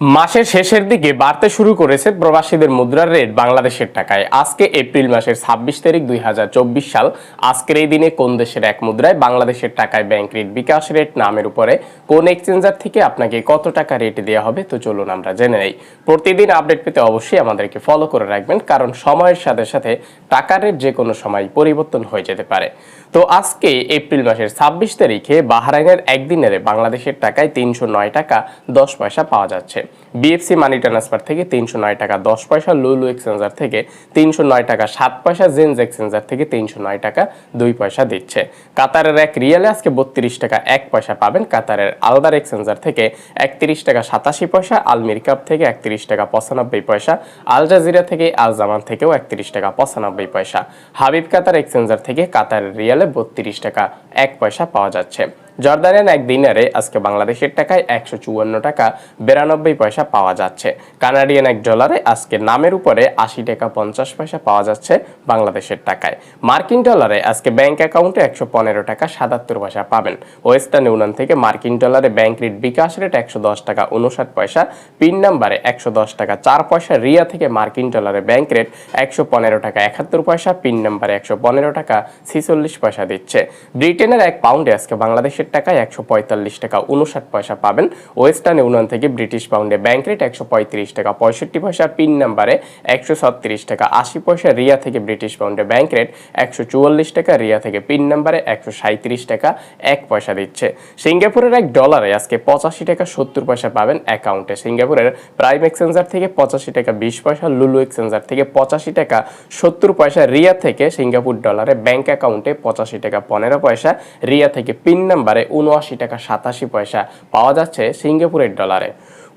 মাসের শেষের দিকে বাড়তে শুরু করেছে প্রবাসীদের মুদ্রার রেট বাংলাদেশের টাকায়। আজকে এপ্রিল মাসের ছাব্বিশ তারিখ দুই হাজার চব্বিশ সাল। আজকের এই দিনে কোন দেশের এক মুদ্রায় বাংলাদেশের টাকায় ব্যাংক রেট বিকাশ রেট নামের উপরে কোন এক্সচেঞ্জার থেকে আপনাকে কত টাকা রেট দেওয়া হবে, তো চলুন আমরা জেনে নেই। প্রতিদিন আপডেট পেতে অবশ্যই আমাদেরকে ফলো করে রাখবেন, কারণ সময়ের সাথে সাথে টাকার রেট যে কোনো সময় পরিবর্তন হয়ে যেতে পারে। তো আজকে এপ্রিল মাসের ছাব্বিশ তারিখে বাহরাইনের একদিনের বাংলাদেশের টাকায় তিনশো নয় টাকা দশ পয়সা পাওয়া যাচ্ছে। বিএফসি মানি ট্রান্সফার থেকে তিনশো নয় টাকা, দশ পয়সা লুলু এক্সচেঞ্জার থেকে তিনশো নয় টাকা, সাত পয়সা জেন্স এক্সচেঞ্জার থেকে তিনশো নয় টাকা, দুই পয়সা দিচ্ছে। কাতারের এক রিয়ালে আজকে বত্রিশ টাকা, এক পয়সা পাবেন কাতারের আলদার এক্সচেঞ্জার থেকে একত্রিশ টাকা, সাতাশি পয়সা আলমির কাপ থেকে একত্রিশ টাকা, পঁচানব্বই পয়সা আল জাজিরা থেকে আল জামান থেকেও একত্রিশ টাকা, পঁচানব্বই পয়সা। হাবিব কাতার এক্সচেঞ্জার থেকে কাতারের রিয়ালে বত্রিশ টাকা, এক পয়সা পাওয়া যাচ্ছে। জর্দানের এক দিনারে আজকে বাংলাদেশের টাকায় একশো চুয়ান্ন টাকা, বিরানব্বই পয়সা পাওয়া যাচ্ছে। কানাডিয়ান এক ডলারে আজকে নামের উপরে আশি টাকা পঞ্চাশ পয়সা পাওয়া যাচ্ছে বাংলাদেশের টাকায়। মার্কিন ডলারে আজকে ব্যাংক অ্যাকাউন্টে একশো পনেরো টাকা সাতাত্তর পয়সা পাবেন। ওয়েস্টার্ন ইউনিয়ন থেকে মার্কিন ডলারে ব্যাংক রেট বিকাশ রেট একশো দশ টাকা উনষাট পয়সা, পিন নাম্বারে একশো দশ টাকা চার পয়সা, রিয়া থেকে মার্কিন ডলারে ব্যাংক রেট একশো পনেরো টাকা একাত্তর পয়সা, পিন নাম্বারে একশো পনেরো টাকা ছিচল্লিশ পয়সা দিচ্ছে। ব্রিটেনের এক পাউন্ডে আজকে বাংলাদেশের টাকায় একশো পঁয়তাল্লিশ টাকা উনষাট পয়সা পাবেন। ওয়েস্টার্ন ইউনিয়ন থেকে ব্রিটিশ পাউন্ডে ব্যাংক রেট একশো পঁয়ত্রিশ টাকা, পঁয়ষট্টি পয়সা পিন নাম্বারে একশো ছত্রিশ টাকা, আশি পয়সা রিয়া থেকে ব্রিটিশ পাউন্ডে ব্যাংক রেট একশো চুয়াল্লিশ টাকা, রিয়া থেকে পিন নাম্বারে একশো সাঁত্রিশ টাকা, এক পয়সা দিচ্ছে। সিঙ্গাপুরের এক ডলারে আজকে পঁচাশি টাকা সত্তর পয়সা পাবেন অ্যাকাউন্টে। সিঙ্গাপুরের প্রাইম এক্সচেঞ্জার থেকে পঁচাশি টাকা বিশ পয়সা, লুলু এক্সচেঞ্জার থেকে পঁচাশি টাকা সত্তর পয়সা, রিয়া থেকে সিঙ্গাপুর ডলারে ব্যাংক অ্যাকাউন্টে পঁচাশি টাকা পনেরো পয়সা, রিয়া থেকে পিন নাম্বারে উনআশি টাকা সাতাশি পয়সা পাওয়া যাচ্ছে সিঙ্গাপুরের ডলারে।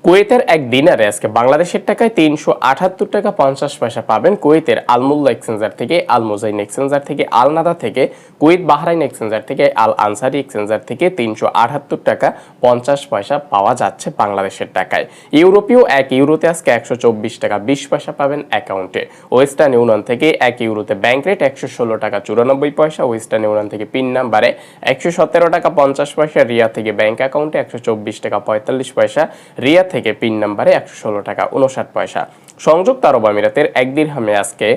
কুয়েতের এক দিনারে আজকে বাংলাদেশের টাকায় তিনশো আটাত্তর টাকা পঞ্চাশ পয়সা পাবেন কুয়েতের আলমুল্লা এক্সচেঞ্জার থেকে আল মোজাইন এক্সচেঞ্জার থেকে, আলনাদা থেকে, কুয়েত বাহরাইন এক্সচেঞ্জার থেকে, আল আনসারি এক্সচেঞ্জার থেকে তিনশো আটাত্তর টাকা পঞ্চাশ পয়সা পাওয়া যাচ্ছে বাংলাদেশের টাকায়। ইউরোপীয় এক ইউরোতে আজকে একশো চব্বিশ টাকা বিশ পয়সা পাবেন অ্যাকাউন্টে। ওয়েস্টার্ন ইউনিয়ন থেকে এক ইউরোতে ব্যাংক রেট একশো ষোলো টাকা চুরানব্বই পয়সা, ওয়েস্টার্ন ইউনিয়ন থেকে পিন নাম্বারে একশো সতেরো টাকা পঞ্চাশ পয়সা, রিয়া থেকে ব্যাংক অ্যাকাউন্টে একশো চব্বিশ টাকা পঁয়তাল্লিশ পয়সা, রিয়া থেকে পিন নাম্বারে একশো ষোলো টাকা, উনষাট পয়সা। সংযুক্ত আরব আমিরাতের এক দিরহামে আজকে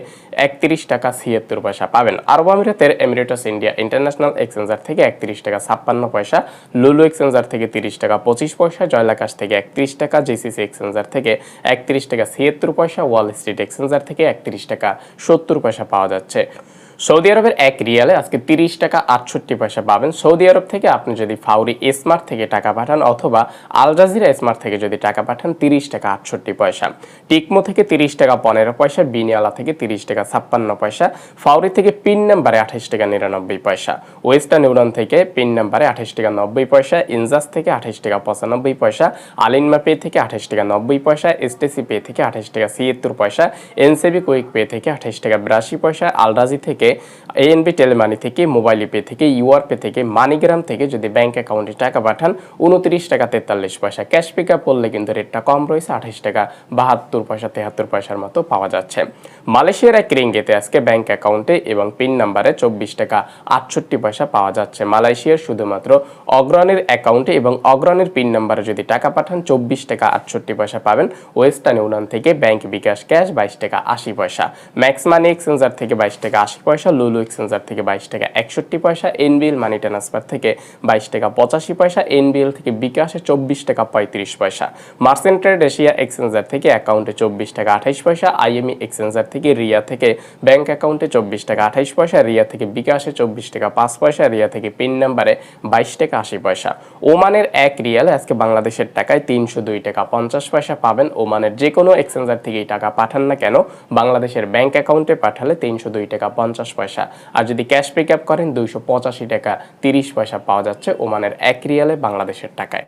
একত্রিশ টাকা ছিয়াত্তর পয়সা পাবেন। আরব আমিরাতের এমিরেটাস ইন্ডিয়া ইন্টারন্যাশনাল এক্সচেঞ্জার থেকে একত্রিশ টাকা ছাপ্পান্ন পয়সা লুলু এক্সচেঞ্জার থেকে তিরিশ টাকা পঁচিশ পয়সা জয়লাকাশ থেকে একত্রিশ টাকা জিসিসি এক্সচেঞ্জার থেকে একত্রিশ টাকা ছিয়াত্তর পয়সা ওয়াল স্ট্রিট এক্সচেঞ্জার থেকে একত্রিশ টাকা সত্তর পয়সা পাওয়া যাচ্ছে। সৌদি আরবের এক রিয়ালে আজকে তিরিশ টাকা আটষট্টি পয়সা পাবেন। সৌদি আরব থেকে আপনি যদি ফাউরি স্মার্ট থেকে টাকা পাঠান অথবা আল জাজিরা স্মার্ট থেকে যদি টাকা পাঠান, তিরিশ টাকা আটষট্টি পয়সা। টিকমো থেকে তিরিশ টাকা পনেরো পয়সা, বিনিয়ালা থেকে তিরিশ টাকা ছাপ্পান্ন পয়সা, ফাউরি থেকে পিন নাম্বারে আঠাশ টাকা নিরানব্বই পয়সা, ওয়েস্টার্ন ইউনিয়ন থেকে পিন নাম্বারে আঠাশ টাকা নব্বই পয়সা, ইনজাস থেকে আঠাশ টাকা পঁচানব্বই পয়সা, আলিনমা পে থেকে আঠাশ টাকা নব্বই পয়সা, এসটিসি পে থেকে আঠাশ টাকা ছিয়াত্তর পয়সা, এনসিবি কুইক পে থেকে আঠাশ টাকা বিরাশি পয়সা আলরাজি থেকে এএনবি টেলিমানি থেকে মোবাইল পে থেকে ইউআর পে থেকে মানিগ্রাম থেকে যদি ব্যাংক অ্যাকাউন্টে টাকা পাঠান উনত্রিশ টাকা তেতাল্লিশ পয়সা ক্যাশ পিক আপ করলে কিন্তু রেটটা কম রয়েছে আঠাশ টাকা বাহাত্তর পয়সা, তেহাত্তর পয়সার মতো পাওয়া যাচ্ছে। মালয়েশিয়ার এক রিঙ্গেতে আজকে ব্যাংক অ্যাকাউন্টে এবং পিন নাম্বারে চব্বিশ টাকা আটষট্টি পয়সা পাওয়া যাচ্ছে। মালয়েশিয়ার শুধুমাত্র অগ্রণের অ্যাকাউন্টে এবং অগ্রণের পিন নাম্বারে যদি টাকা পাঠান, চব্বিশ টাকা আটষট্টি পয়সা পাবেন। ওয়েস্টার্ন ইউনিয়ন থেকে ব্যাংক বিকাশ ক্যাশ বাইশ টাকা আশি পয়সা। ম্যাক্স মানি এক্সচেঞ্জার থেকে বাইশ টাকা আশি পয়সা। লুলু এক্সচেঞ্জার থেকে বাইশ টাকা, একষট্টি পয়সা এনবিএল মানি ট্রান্সফার থেকে বাইশ টাকা, পঁচাশি পয়সা এনবিএল থেকে বিকাশে চব্বিশ টাকা, পঁয়ত্রিশ পয়সা। মার্সেন্ট ট্রেড এশিয়া এক্সচেঞ্জার থেকে অ্যাকাউন্টে চব্বিশ টাকা, আঠাইশ পয়সা আইএমই এক্সচেঞ্জার থেকে রিয়া থেকে ব্যাংক অ্যাকাউন্টে চব্বিশ টাকা, আঠাইশ পয়সা, রিয়া থেকে বিকাশে চব্বিশ টাকা, পাঁচ পয়সা, রিয়া থেকে পিন নাম্বারে বাইশ টাকা, আশি পয়সা। ওমানের এক রিয়াল আজকে বাংলাদেশের টাকায় তিনশো দুই টাকা, পঞ্চাশ পয়সা পাবেন ওমানের যে কোনো এক্সচেঞ্জার থেকে টাকা পাঠান না কেন, বাংলাদেশের ব্যাংক অ্যাকাউন্টে পাঠালে তিনশো দুই টাকা পঞ্চাশ পয়সা। আর যদি ক্যাশ পিক আপ করেন দুইশো পঁচাশি টাকা, তিরিশ পয়সা পাওয়া যাচ্ছে ওমানের এক রিয়ালে বাংলাদেশের টাকায়।